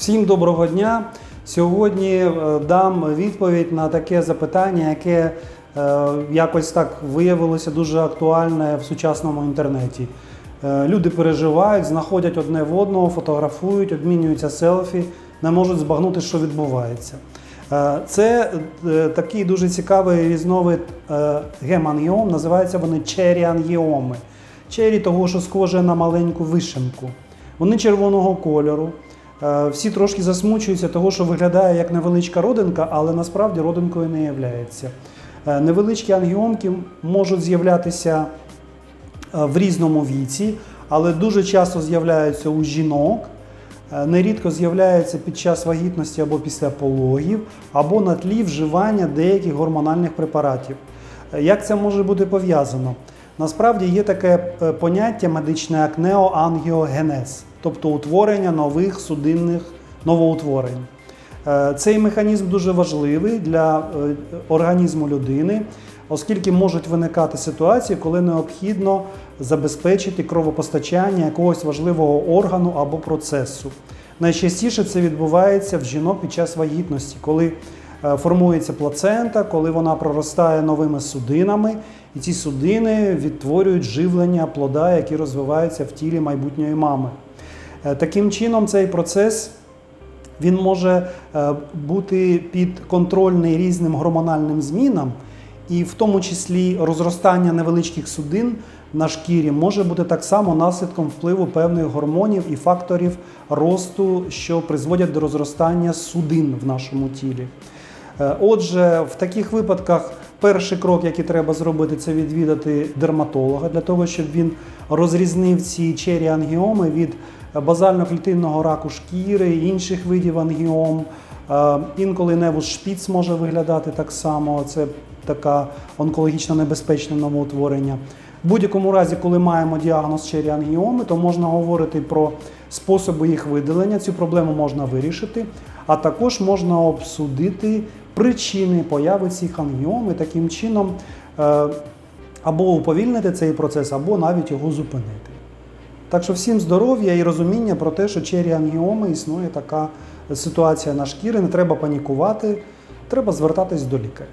Всім доброго дня. Сьогодні е, дам відповідь на таке запитання, яке е, якось так виявилося дуже актуальне в сучасному інтернеті. Е, Люди переживають, знаходять одне в одного, фотографують, обмінюються селфі, не можуть збагнути, що відбувається. Це такий дуже цікавий різновид гемангіом, називаються вони черіангіоми. Чері того, що схоже на маленьку вишенку. Вони червоного кольору. Е, Всі трошки засмучуються того, що виглядає як невеличка родинка, але насправді родинкою не являється. Е, Невеличкі ангіомки можуть з'являтися е, в різному віці, але дуже часто з'являються у жінок. Нерідко з'являються під час вагітності або після пологів, або на тлі вживання деяких гормональних препаратів. Як це може бути пов'язано? Насправді є таке поняття медичне як неоангіогенез, тобто утворення нових судинних новоутворень. Е, Цей механізм дуже важливий для е, організму людини, оскільки можуть виникати ситуації, коли необхідно забезпечити кровопостачання якогось важливого органу або процесу. Найчастіше це відбувається в жінок під час вагітності, коли е, формується плацента, коли вона проростає новими судинами, і ці судини відтворюють живлення плода, які розвиваються в тілі майбутньої мами. Е, Таким чином, цей процес він може е, бути підконтрольний різним гормональним змінам, і в тому числі розростання невеличких судин на шкірі може бути так само наслідком впливу певних гормонів і факторів росту, що призводять до розростання судин в нашому тілі. Е, Отже, в таких випадках перший крок, який треба зробити, це відвідати дерматолога для того, щоб він розрізнив ці чері ангіоми від базально-клітинного раку шкіри, інших видів ангіом. Е, Інколи невус шпіц може виглядати так само. Це така онкологічно небезпечне новоутворення. В будь-якому разі, коли маємо діагноз чері ангіоми, то можна говорити про способи їх видалення. Цю проблему можна вирішити, а також можна обсудити причини появи цих ангіом і таким чином е, або уповільнити цей процес, або навіть його зупинити. Так що всім здоров'я і розуміння про те, що чері ангіоми існує така ситуація на шкірі, не треба панікувати, треба звертатись до лікаря.